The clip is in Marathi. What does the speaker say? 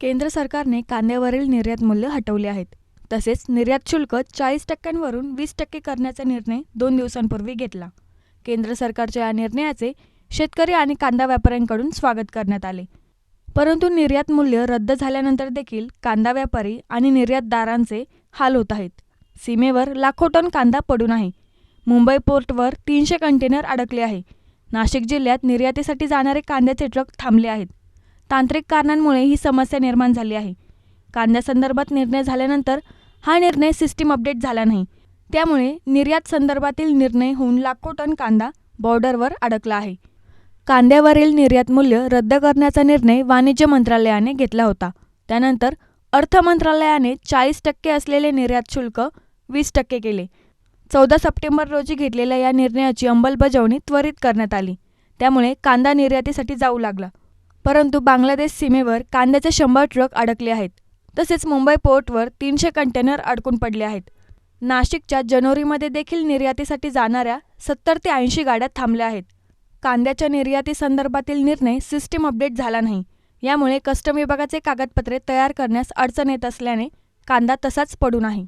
केंद्र सरकारने कांद्यावरील निर्यात मूल्य हटवले आहेत. तसेच निर्यात शुल्क चाळीस टक्क्यांवरून वीस टक्के करण्याचा निर्णय दोन दिवसांपूर्वी घेतला. केंद्र सरकारच्या या निर्णयाचे शेतकरी आणि कांदा व्यापाऱ्यांकडून स्वागत करण्यात आले. परंतु निर्यात मूल्य रद्द झाल्यानंतर देखील कांदा व्यापारी आणि निर्यातदारांचे हाल होत आहेत. सीमेवर लाखो टन कांदा पडून आहे मुंबई पोर्टवर तीनशे कंटेनर अडकले आहे. नाशिक जिल्ह्यात निर्यातीसाठी जाणारे कांद्याचे ट्रक थांबले आहेत. तांत्रिक कारणांमुळे ही समस्या निर्माण झाली आहे. कांद्यासंदर्भात निर्णय झाल्यानंतर हा निर्णय सिस्टीम अपडेट झाला नाही. त्यामुळे निर्यात संदर्भातील निर्णय होऊन लाखो टन कांदा बॉर्डरवर अडकला आहे. कांद्यावरील निर्यात मूल्य रद्द करण्याचा निर्णय वाणिज्य मंत्रालयाने घेतला होता. त्यानंतर अर्थ मंत्रालयाने चाळीस टक्के असलेले निर्यात शुल्क वीस टक्के केले. चौदा सप्टेंबर रोजी घेतलेल्या या निर्णयाची अंमलबजावणी त्वरित करण्यात आली. त्यामुळे कांदा निर्यातीसाठी जाऊ लागला. परंतु बांगलादेश सीमेवर कांद्याचे शंभर ट्रक अडकले आहेत. तसेच मुंबई पोर्टवर तीनशे कंटेनर अडकून पडले आहेत. नाशिकच्या जनोरीमध्ये देखील निर्यातीसाठी जाणाऱ्या सत्तर ते ऐंशी गाड्या थांबल्या आहेत. कांद्याच्या निर्यातीसंदर्भातील निर्णय सिस्टीम अपडेट झाला नाही. यामुळे कस्टम विभागाचे कागदपत्रे तयार करण्यास अडचण येत असल्याने कांदा तसाच पडून आहे